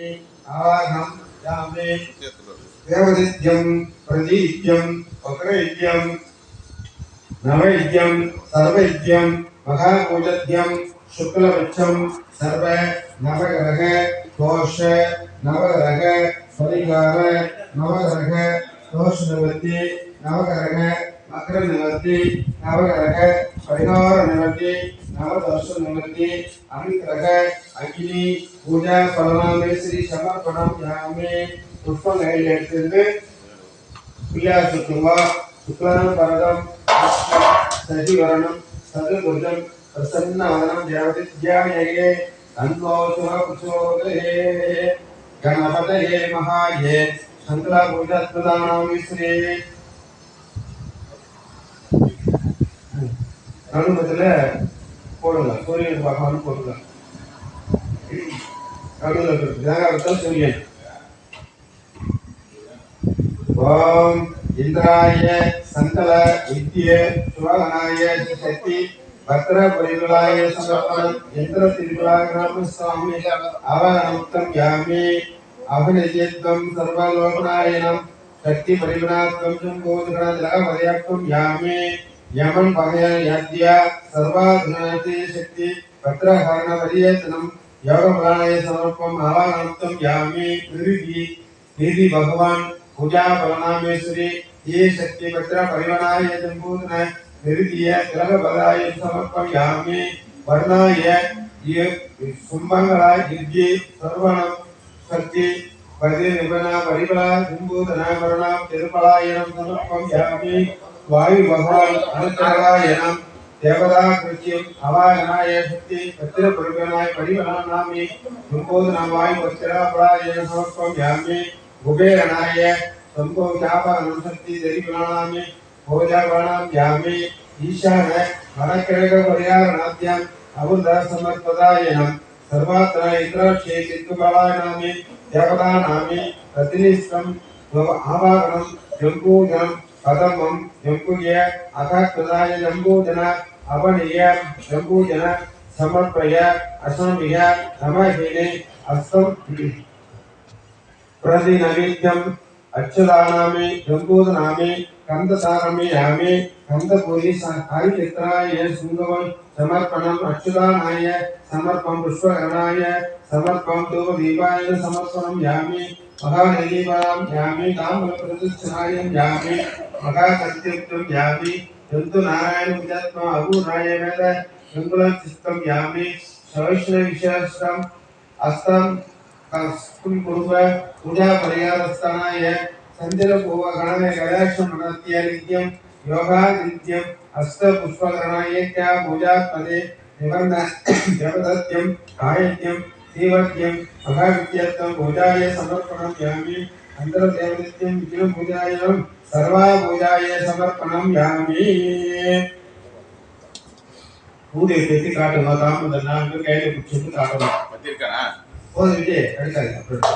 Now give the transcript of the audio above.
आहम यामे देवदित्यं प्रदीप्यं वक्रैज्यं नवैज्यं सर्वैज्यं महापूजत्यं शुक्लवृक्षं सर्व नवग्रह, दोष नवग्रह, परिहार नवग्रह दोष निवृत्ति नवग्रह मकर निवृत्ति नवग्रह, परिहार निवृत्ति नवदर्शन निमित्ते अमित रग अग्नि, पूजा फलनामे श्री समर्पणम ध्यामे पुष्पं नैवेद्यते प्रिया सुकुमा शुक्लानं परदं, सजीवरणं सदगुर्जं प्रसन्नानं देवति ध्यामये अन्वोचुः कुचोदये गणपतये महाये शङ्कला पूजा प्रदानामि श्री நடுமத்தில் பகவான் போடுங்க நடுவில் சூரியன் ஓம் இந்திராய சங்கல வித்ய சுவகனாய சக்தி பத்ர பரிகுலாய சமர்ப்பணம் திரிகுலாகிராம சுவாமி யாமி அபிநயத்வம் சர்வலோகநாயனம் சக்தி பரிகுணாத்வம் यमन यमं पहयाद्या सर्वाधुनाति शक्ति पत्रहरणपर्यतनं योगप्राणाय समर्पम् आवाहनार्थं यामि निर्गि निधि भगवान, पूजा परमामेश्वरी, ये शक्ति पत्र परिवणाय ये निर्गीय तिलकबलाय समर्पं यामि वर्णाय ये सुमङ्गलाय युद्धि सर्वणं शक्ति, परिनिबना परिबला, जम्बूतन, वरुणां तिरुपलायनं समर्पं यामि वायु भगवान अनुत्तरायनं देवता कृत्यम् अवायनाय शक्ति पत्र परिवनाय परिवनामि जम्बूतन वायु पत्रापलायनं समर्पयामि कुबेरनाय शंभो व्यापारं शक्ति दरिप्राणामि भोजापाणां यामि ईशान वनकिरक परिहारणाद्यम् अबुध समर्पदायनं सर्वत्र इन्द्राक्षे चित्तुबलानामि देवतानामि प्रतिनिष्ठं आवाहनं जम्बूजनं पदमं जम्बूय अथकृताय जम्बूजन अवनीय जम्बूजन समर्पय असमिय नमः हिने प्रतिनैवेद्यम् अच्युतानामे అచ్యుతానామి జంబూదనామి కందసారమి యామి కందపూరి హరిచిత్రాయ శృంగవం సమర్పణం అచ్యుతానాయ సమర్పం పుష్పగణాయ సమర్పం ధూపదీపాయ సమర్పణం యామి మహానదీపాం యామి నామప్రతిష్ఠాయం యామి మహాసత్యుక్తం యామి జంతు నారాయణ విజాత్మ అభూనాయ వేద శృంగులం చిత్తం యామి శవైష్ణవిశేషం అస్తం कुर्व पूजापर्यादस्थानाय सन्धिरपूर्वगणनगणेशमनत्यनित्यं योगादित्यम् हस्तपुष्पकरणाय च पूजात्मने निबन्ध जगदत्यं कायत्यं तीवत्यम् अभावित्यर्थं पूजाय समर्पणं यामि अन्तर्देवनित्यं विजयपूजाय सर्वा पूजाय समर्पणं यामि पूजयति काटमा तां नाम कैले कुछ काटमा पत्रिका போதும் விஜய் அடுக்காது அப்புறம்.